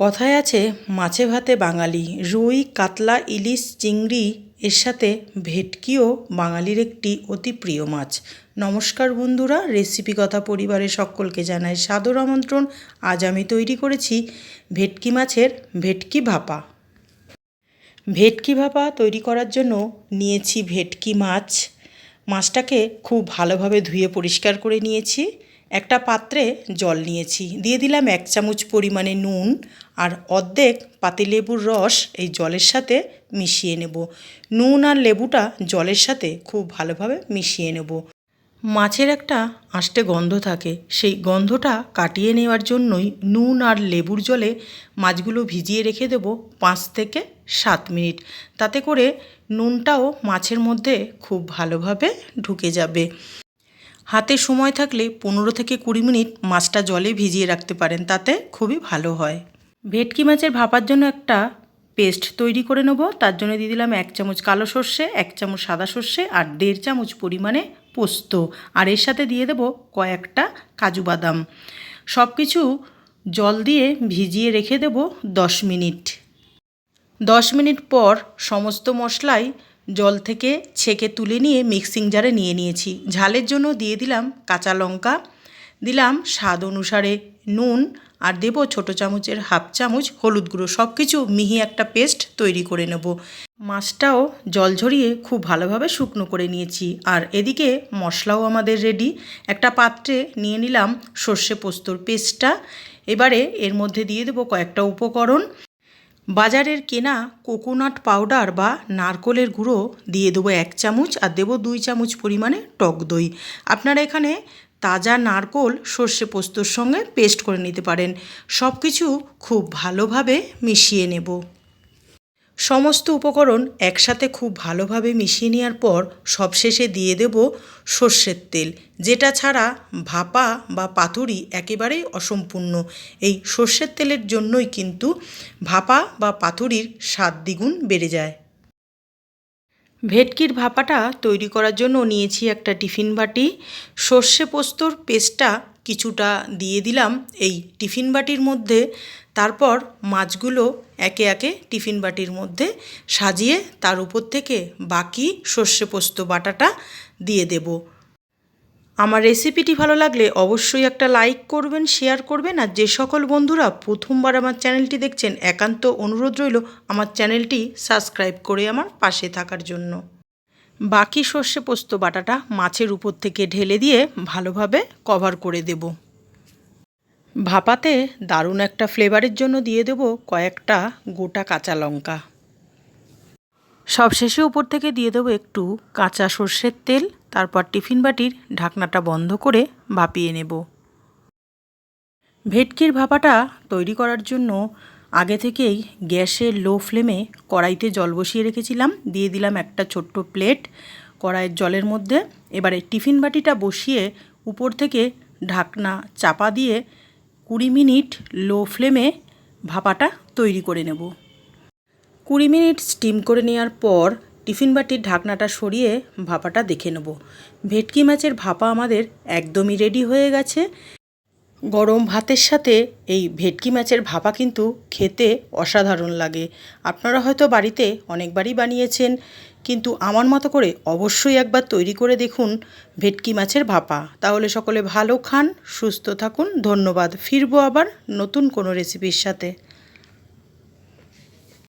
কথায় আছে, মাছে ভাতে বাঙালি, রুই, কাতলা, ইলিশ, চিংড়ি, এর সাথে ভেটকিও বাঙালির একটি অতি প্রিয় মাছ। নমস্কার বন্ধুরা রেসিপি কথা পরিবারের সকলকে জানাই সাদর আমন্ত্রণ। আজ আমি তৈরি করেছি ভেটকি মাছের ভেটকি ভাপা। ভেটকি ভাপা তৈরি করার জন্য নিয়েছি ভেটকি মাছ। মাছটাকে খুব ভালোভাবে ধুয়ে পরিষ্কার করে নিয়েছি। একটা পাত্রে জল নিয়েছি। দিয়ে দিলাম এক চামচ পরিমাণে নুন আর অর্ধেক পাতিলেবুর রস এই জলের সাথে মিশিয়ে নেব। নুন আর লেবুটা জলের সাথে খুব ভালোভাবে মিশিয়ে নেব। মাছের একটা আষ্টে গন্ধ থাকে। সেই গন্ধটা কাটিয়ে নেওয়ার জন্যই নুন আর লেবুর জলে মাছগুলো ভিজিয়ে রেখে দেব পাঁচ থেকে সাত মিনিট। তাতে করে নুনটাও মাছের মধ্যে খুব ভালোভাবে ঢুকে যাবে। হাতে সময় থাকলে পনেরো থেকে কুড়ি মিনিট মাছটা জলে ভিজিয়ে রাখতে পারেন, তাতে খুবই ভালো হয়। ভেটকি মাছের ভাপার জন্য একটা পেস্ট তৈরি করে নেব, তার জন্য দিয়ে দিলাম এক চামচ কালো সর্ষে, এক চামচ সাদা সর্ষে আর দেড় চামচ পরিমাণে পোস্ত। আর এর সাথে দিয়ে দেব কয়েকটা কাজু বাদাম। সব কিছু জল দিয়ে ভিজিয়ে রেখে দেব দশ মিনিট। দশ মিনিট পর সমস্ত মশলাই জল থেকে ছেঁকে তুলে নিয়ে মিক্সিং জারে নিয়ে নিয়েছি। ঝালের জন্য দিয়ে দিলাম কাঁচা লঙ্কা, দিলাম স্বাদ অনুসারে নুন আর দেব ছোটো চামচের হাফ চামচ হলুদ গুঁড়ো। সব কিছু মিহি একটা পেস্ট তৈরি করে নেব। মাছটাও জল ঝরিয়ে খুব ভালোভাবে শুকনো করে নিয়েছি। আর এদিকে মশলাও আমাদের রেডি একটা পাত্রে নিয়ে নিলাম সর্ষে পোস্তর পেস্টটা এবারে এর মধ্যে দিয়ে দেবো কয়েকটা উপকরণ। বাজারের কেনা কোকোনাট পাউডার বা নারকলের গুঁড়ো দিয়ে দেবো এক চামচ আর দেবো দুই চামচ পরিমাণে টক দই। আপনারা এখানে তাজা নারকোল, সর্ষে পোস্তর সঙ্গে পেস্ট করে নিতে পারেন। সব কিছু খুব ভালোভাবে মিশিয়ে নেব। সমস্ত উপকরণ একসাথে খুব ভালোভাবে মিশিয়ে নেওয়ার পর সবশেষে দিয়ে দেব সর্ষের তেল, যেটা ছাড়া ভাপা বা পাতুরি একেবারেই অসম্পূর্ণ। এই সর্ষের তেলের জন্যই কিন্তু ভাপা বা পাতুরির স্বাদ দ্বিগুণ বেড়ে যায়। ভেটকির ভাপাটা তৈরি করার জন্য নিয়েছি একটা টিফিন বাটি। সর্ষে পোস্তর পেস্টটা কিছুটা দিয়ে দিলাম। এই টিফিন বাটির মধ্যে তারপর মাছগুলো একে একে টিফিন বাটির মধ্যে সাজিয়ে তার উপর থেকে বাকি সর্ষে পোস্ত বাটাটা দিয়ে দেব। আমার রেসিপিটি ভালো লাগলে অবশ্যই একটা লাইক করবেন, শেয়ার করবেন, আর যে সকল বন্ধুরা প্রথমবার আমার চ্যানেলটি দেখছেন, একান্ত অনুরোধ রইল আমার চ্যানেলটি সাবস্ক্রাইব করে আমার পাশে থাকার জন্য। বাকি সর্ষে পোস্ত বাটাটা মাছের উপর থেকে ঢেলে দিয়ে ভালোভাবে কভার করে দেব। ভাপাতে দারুণ একটা ফ্লেভারের জন্য দিয়ে দেব কয়েকটা গোটা কাঁচা লঙ্কা। সবশেষে উপর থেকে দিয়ে দেবো একটু কাঁচা সর্ষের তেল, তারপর টিফিন বাটির ঢাকনাটা বন্ধ করে ভাপিয়ে নেব। ভেটকির ভাপাটা তৈরি করার জন্য আগে থেকেই গ্যাসের লো ফ্লেমে কড়াইতে জল বসিয়ে রেখেছিলাম, দিয়ে দিলাম একটা ছোট্ট প্লেট কড়াইয়ের জলের মধ্যে। এবারে টিফিন বাটিটা বসিয়ে উপর থেকে ঢাকনা চাপা দিয়ে কুড়ি মিনিট লো ফ্লেমে ভাপাটা তৈরি করে নেব। কুড়ি মিনিট স্টিম করে নেওয়ার পর টিফিন বাটির ঢাকনাটা সরিয়ে ভাপাটা দেখে নেব। ভেটকি মাছের ভাপা আমাদের একদমই রেডি হয়ে গেছে। গরম ভাতের সাথে এই ভেটকি মাছের ভাপা কিন্তু খেতে অসাধারণ লাগে। আপনারা হয়তো বাড়িতে অনেকবারই বানিয়েছেন, কিন্তু আমার মতো করে অবশ্যই একবার তৈরি করে দেখুন ভেটকি মাছের ভাপা। তাহলে সকলে ভালো খান, সুস্থ থাকুন। ধন্যবাদ। ফিরবো আবার নতুন কোনো রেসিপির সাথে।